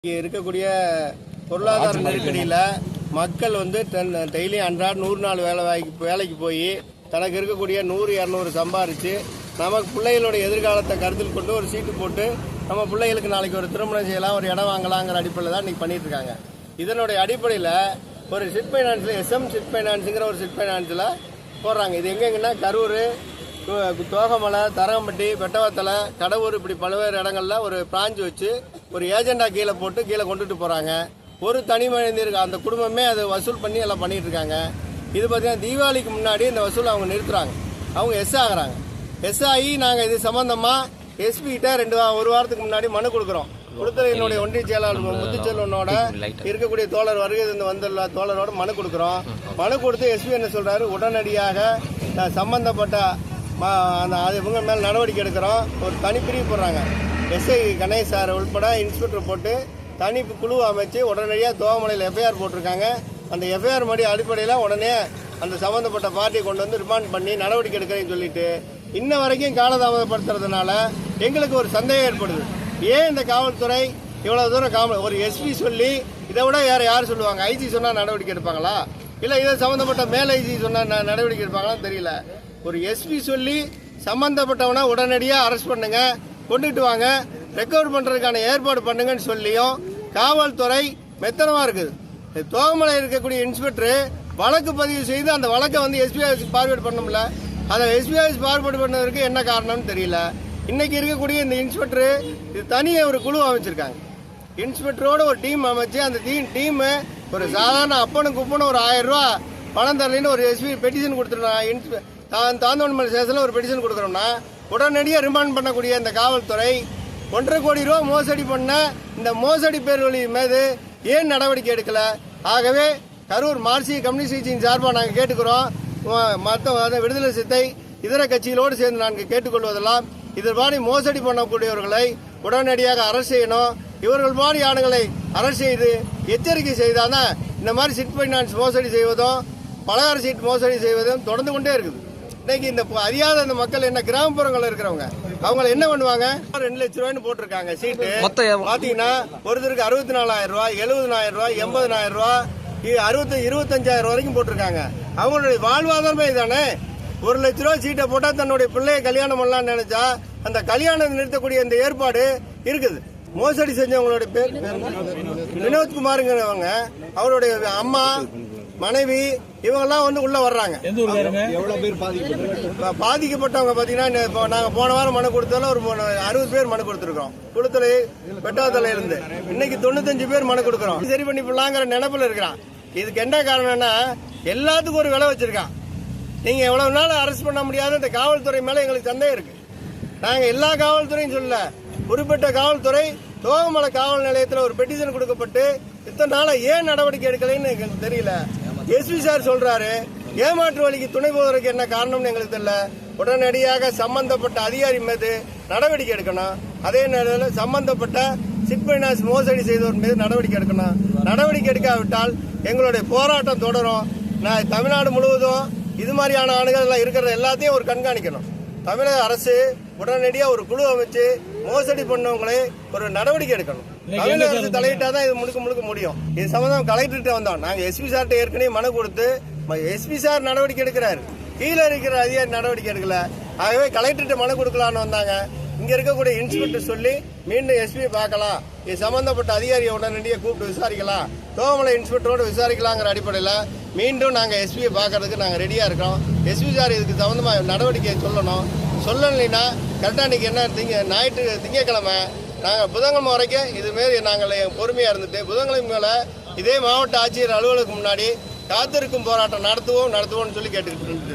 இங்கே இருக்கக்கூடிய பொருளாதார நெருக்கடியில் மக்கள் வந்து தன் டெய்லி அன்றாட நூறு நாள் வேலை வாய்க்கு வேலைக்கு போய் தனக்கு இருக்கக்கூடிய நூறு இரநூறு சம்பாரித்து நமக்கு பிள்ளைகளோட எதிர்காலத்தை கருத்தில் கொண்டு ஒரு சீட்டு போட்டு நம்ம பிள்ளைகளுக்கு நாளைக்கு ஒரு திருமணம் செய்யலாம் ஒரு இடம் வாங்கலாங்கிற அடிப்படையில் தான் இன்னைக்கு பண்ணிட்டு இருக்காங்க இதனுடைய அடிப்படையில் ஒரு சிட் ஃபைனான்ஸில் எஸ்எம் சிட் ஃபைனான்ஸுங்கிற ஒரு சிட் ஃபைனான்ஸில் போடுறாங்க. இது எங்கெங்கன்னா கரூர் தோகமலை தரகம்பட்டி வெட்டவத்தலை கடவுர் இப்படி பல்வேறு இடங்கள்ல ஒரு பிரான்ச் வச்சு ஒரு ஏஜெண்டா கீழே போட்டு கீழே கொண்டுட்டு போறாங்க. ஒரு தனி மனிதர் அந்த குடும்பமே அதை வசூல் பண்ணி எல்லாம் பண்ணிட்டு இருக்காங்க. இது பார்த்தீங்கன்னா தீபாவளிக்கு முன்னாடி இந்த வசூல் அவங்க நிறுத்துறாங்க. அவங்க எஸ் ஆகுறாங்க. எஸ் ஆகி நாங்கள் இது சம்பந்தமா எஸ்பி கிட்ட ரெண்டு ஒரு வாரத்துக்கு முன்னாடி மனு கொடுக்குறோம். கொடுத்தது என்னுடைய ஒன்றிய செயலாளர் முத்துச்செல்வனோட இருக்கக்கூடிய தோழர் வருகை வந்துள்ள தோழரோட மனு கொடுக்குறோம். மனு கொடுத்து எஸ்பி என்ன சொல்றாரு? உடனடியாக ம- அந்த இவங்க மேல் நடவடிக்கை எடுக்கிறோம். ஒரு தனிப்பிரிவு போடுறாங்க. எஸ்ஐ கணேஷ் சார் உள்பட இன்ஸ்பெக்டர் போட்டு தனி குழு அமைச்சு உடனடியாக தோகமலையில் எஃப்ஐஆர் போட்டிருக்காங்க. அந்த எஃப்ஐஆர் மடி அடிப்படையில் உடனே அந்த சம்மந்தப்பட்ட பார்ட்டியை கொண்டு வந்து ரிமாண்ட் பண்ணி நடவடிக்கை எடுக்கிறேன்னு சொல்லிட்டு இன்ன வரைக்கும் காலதாமதப்படுத்துறதுனால எங்களுக்கு ஒரு சந்தேகம் ஏற்படுது. ஏன் இந்த காவல்துறை இவ்வளோ தூரம் காவல் ஒரு எஸ்பி சொல்லி இதை விட வேறு யார் சொல்லுவாங்க? ஐஜி சொன்னால் நடவடிக்கை எடுப்பாங்களா? இல்லை இதை சம்மந்தப்பட்ட மேல் ஐஜி சொன்னால் நடவடிக்கை எடுப்பாங்களான்னு தெரியல. ஒரு எஸ்பி சொல்லி சம்மந்தப்பட்டவனை உடனடியாக அரெஸ்ட் பண்ணுங்கள் கொண்டுட்டு வாங்க. ரெக்கவர் பண்றதுக்கான ஏற்பாடு பண்ணுங்கன்னு சொல்லியும் காவல்துறை மெத்தனமா இருக்குது. தோகமலை இருக்கக்கூடிய இன்ஸ்பெக்டர் வழக்கு பதிவு செய்து அந்த வழக்கை வந்து எஸ்பி பார்வேட் ஃபார்வேர்ட் பண்ணோம்ல அதை எஸ்பிஐஸ் ஆஃபீஸ் ஃபார்வேர்ட் பண்ணதற்கு என்ன காரணம்னு தெரியல. இன்னைக்கு இருக்கக்கூடிய இந்த இன்ஸ்பெக்டர் இது தனியாக ஒரு குழு அமைச்சிருக்காங்க. இன்ஸ்பெக்டரோட ஒரு டீம் அமைச்சு அந்த டீம் டீமு ஒரு சாதாரண அப்பனும் குப்பனும் ஒரு ஆயிரம் ரூபா பணம் தரலைன்னு ஒரு எஸ்பி பெட்டிஷன் கொடுத்துருந்தோம் தான் தாந்தோன்மல் ஸ்டேஷனில் ஒரு பெட்டிஷன் கொடுக்குறோம்னா உடனடியாக ரிமாண்ட் பண்ணக்கூடிய இந்த காவல்துறை ஒன்றரை கோடி ரூபா மோசடி பண்ண இந்த மோசடி பேர்வழி மீது ஏன் நடவடிக்கை எடுக்கல? ஆகவே கரூர் மார்க்சிய கம்யூனிஸ்ட் கட்சியின் சார்பாக நாங்கள் கேட்டுக்கிறோம். மற்ற விடுதலை சித்தை இதர கட்சிகளோடு சேர்ந்து நாங்கள் கேட்டுக்கொள்வதெல்லாம் இது பாடி மோசடி பண்ணக்கூடியவர்களை உடனடியாக அரசு செய்யணும். இவர்கள் மாதிரி ஆணுகளை அரசு செய்து எச்சரிக்கை செய்தாதான் இந்த மாதிரி சிட் ஃபைனான்ஸ் மோசடி செய்வதும் பலகார சீட் மோசடி செய்வதும் தொடர்ந்து கொண்டே இருக்குது. இன்னைக்கு இந்த அறியாத அந்த மக்கள் என்ன கிராமப்புறங்கள்ல இருக்கிறவங்க அவங்க என்ன பண்ணுவாங்க? ரெண்டு லட்ச ரூபாய்னு போட்டிருக்காங்க சீட்டு. பாத்தீங்கன்னா ஒருத்தருக்கு அறுபத்தி நாலாயிரம் ரூபாய் எழுபதனாயிரம் ரூபாய் எண்பதனாயிரம் ரூபாய் அறுபத்தி இருபத்தஞ்சாயிரம் வரைக்கும் போட்டிருக்காங்க. அவங்களுடைய வாழ்வாதாரமே இதானே? ஒரு லட்ச ரூபாய் சீட்டை போட்டா தன்னுடைய பிள்ளையை கல்யாணம் பண்ணலாம்னு நினைச்சா அந்த கல்யாணம் நிறுத்தக்கூடிய இந்த ஏற்பாடு இருக்குது. மோசடி செஞ்சவங்களுடைய பேர் வினோத்குமாருங்கிறவங்க அவருடைய அம்மா மனைவி இவங்கெல்லாம் வந்து உள்ள வர்றாங்க. பாதிக்கப்பட்டவங்க பாத்தீங்கன்னா இந்த இப்போ நாங்க போன வாரம் மனு கொடுத்தாலும் ஒரு மூணு- அறுபது பேர் மனு கொடுத்துருக்கோம் குளத்தலை வெட்டாத்தலை இருந்து இன்னைக்கு தொண்ணூத்தஞ்சு பேர் மனு கொடுக்குறோம். சரி பண்ணி போடலாங்கிற நினைப்புல இருக்கிறான். இதுக்கு என்ன காரணம்னா எல்லாத்துக்கும் ஒரு விலை வச்சிருக்கான். நீங்க எவ்வளவு நாள் அரெஸ்ட் பண்ண முடியாத இந்த காவல்துறை மேல எங்களுக்கு சந்தேகம் இருக்கு. நாங்க எல்லா காவல்துறையும் சொல்லல. குறிப்பிட்ட காவல்துறை தோகமலை காவல் நிலையத்தில் ஒரு பெட்டிஷன் கொடுக்கப்பட்டு இத்தனை நாளா ஏன் நடவடிக்கை எடுக்கலைன்னு எங்களுக்கு தெரியல. எஸ்பி சார் சொல்றாரு ஏமாற்று வழிக்கு துணை போவதற்கு என்ன காரணம்னு எங்களுக்கு தெரியல. உடனடியாக சம்பந்தப்பட்ட அதிகாரி மீது நடவடிக்கை எடுக்கணும். அதே நேரத்தில் சம்பந்தப்பட்ட சிட் மோசடி செய்தவர் மீது நடவடிக்கை எடுக்கணும். நடவடிக்கை எடுக்காவிட்டால் எங்களுடைய போராட்டம் தொடரும். நான் தமிழ்நாடு முழுவதும் இது மாதிரியான ஆணுகள் எல்லாம் இருக்கிற எல்லாத்தையும் ஒரு கண்காணிக்கணும். தமிழக அரசு உடனடியாக ஒரு குழு அமைச்சு மோசடி பண்ணவங்களை ஒரு நடவடிக்கை எடுக்கணும். தமிழக அரசு தலையிட்டாதான் இது முழுக்க முழுக்க முடியும். இது சம்பந்தம் கலெக்டர்கிட்ட வந்தோம். நாங்க எஸ்பி சார்ட்ட ஏற்கனவே மனு கொடுத்து எஸ்பி சார் நடவடிக்கை எடுக்கிறாரு. கீழே இருக்கிற அதிகாரி நடவடிக்கை எடுக்கல. ஆகவே கலெக்டர்கிட்ட மனு கொடுக்கலான்னு வந்தாங்க. இங்க இருக்கக்கூடிய இன்ஸ்பெக்டர் சொல்லி மீண்டும் எஸ்பி பார்க்கலாம். இது சம்பந்தப்பட்ட அதிகாரியை உடனடியாக கூப்பிட்டு விசாரிக்கலாம். தோமலை இன்ஸ்பெக்டரோட விசாரிக்கலாங்கிற அடிப்படையில் மீண்டும் நாங்கள் எஸ்பியை பார்க்கறதுக்கு நாங்கள் ரெடியாக இருக்கோம். எஸ்பி சார் இதுக்கு சம்மந்தமாக நடவடிக்கை சொல்லணும். சொல்லலைன்னா கரெக்டாக இன்னைக்கு என்ன திங்க ஞாயிற்று திங்கக்கிழமை நாங்கள் புதன்கிழமை வரைக்கும் இதுமாரி நாங்கள் பொறுமையாக இருந்துட்டு புதன்கிழமை மேலே இதே மாவட்ட ஆட்சியர் அலுவலகம் முன்னாடி காத்திருக்கும் போராட்டம் நடத்துவோம் நடத்துவோம்னு சொல்லி கேட்டுக்கிட்டு